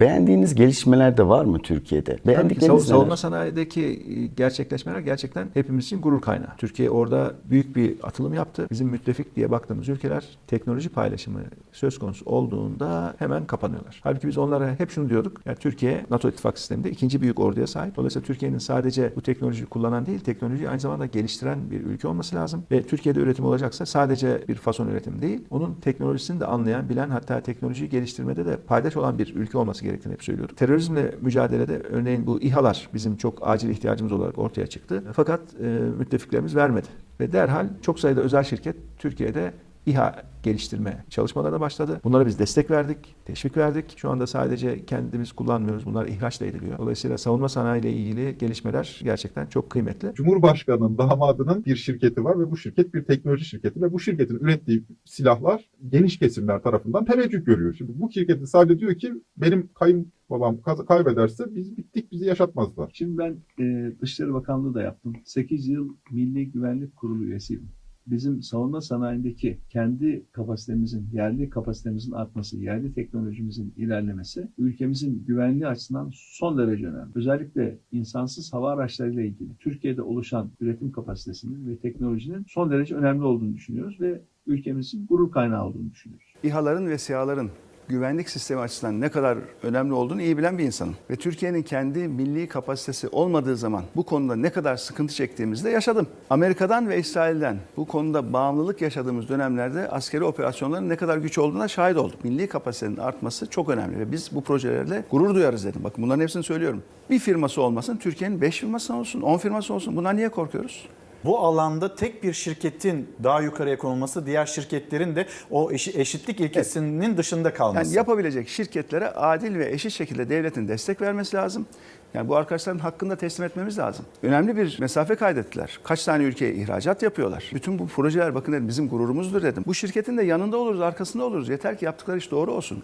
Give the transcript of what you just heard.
Beğendiğiniz gelişmeler de var mı Türkiye'de? Tabii ki Beğendikleriniz sav- savunma neler? sanayideki e, gerçekleşmeler gerçekten hepimiz için gurur kaynağı. Türkiye orada büyük bir atılım yaptı. Bizim müttefik diye baktığımız ülkeler teknoloji paylaşımı söz konusu olduğunda hemen kapanıyorlar. Halbuki biz onlara hep şunu diyorduk. Yani Türkiye NATO ittifak sisteminde ikinci büyük orduya sahip. Dolayısıyla Türkiye'nin sadece bu teknolojiyi kullanan değil, teknolojiyi aynı zamanda geliştiren bir ülke olması lazım. Ve Türkiye'de üretim olacaksa sadece bir fason üretim değil, onun teknolojisini de anlayan, bilen hatta teknolojiyi geliştirmede de paydaş olan bir ülke olması gerektiğini hep söylüyorduk. Terörizmle mücadelede örneğin bu İHA'lar bizim çok acil ihtiyacımız olarak ortaya çıktı. Fakat e, müttefiklerimiz vermedi. Ve derhal çok sayıda özel şirket Türkiye'de İHA geliştirme çalışmalarına başladı. Bunlara biz destek verdik, teşvik verdik. Şu anda sadece kendimiz kullanmıyoruz. Bunlar ihraç da ediliyor. Dolayısıyla savunma sanayi ile ilgili gelişmeler gerçekten çok kıymetli. Cumhurbaşkanının damadının bir şirketi var ve bu şirket bir teknoloji şirketi ve bu şirketin ürettiği silahlar geniş kesimler tarafından teveccüh görüyor. Şimdi bu şirketin sadece diyor ki benim kayınbabam kaz- kaybederse biz bittik bizi yaşatmazlar. Şimdi ben e, Dışişleri Bakanlığı da yaptım. 8 yıl Milli Güvenlik Kurulu üyesiydim. Bizim savunma sanayindeki kendi kapasitemizin, yerli kapasitemizin artması, yerli teknolojimizin ilerlemesi ülkemizin güvenliği açısından son derece önemli. Özellikle insansız hava araçlarıyla ilgili Türkiye'de oluşan üretim kapasitesinin ve teknolojinin son derece önemli olduğunu düşünüyoruz ve ülkemizin gurur kaynağı olduğunu düşünüyoruz. İHA'ların ve SİHA'ların güvenlik sistemi açısından ne kadar önemli olduğunu iyi bilen bir insanım. Ve Türkiye'nin kendi milli kapasitesi olmadığı zaman bu konuda ne kadar sıkıntı çektiğimizi de yaşadım. Amerika'dan ve İsrail'den bu konuda bağımlılık yaşadığımız dönemlerde askeri operasyonların ne kadar güç olduğuna şahit olduk. Milli kapasitenin artması çok önemli ve biz bu projelerle gurur duyarız dedim. Bakın bunların hepsini söylüyorum. Bir firması olmasın, Türkiye'nin 5 firması olsun, 10 firması olsun. Bundan niye korkuyoruz? Bu alanda tek bir şirketin daha yukarıya konulması, diğer şirketlerin de o eşi- eşitlik ilkesinin dışında kalması. Yani yapabilecek şirketlere adil ve eşit şekilde devletin destek vermesi lazım. Yani bu arkadaşların hakkında teslim etmemiz lazım. Önemli bir mesafe kaydettiler. Kaç tane ülkeye ihracat yapıyorlar. Bütün bu projeler bakın dedim bizim gururumuzdur dedim. Bu şirketin de yanında oluruz, arkasında oluruz. Yeter ki yaptıkları iş doğru olsun.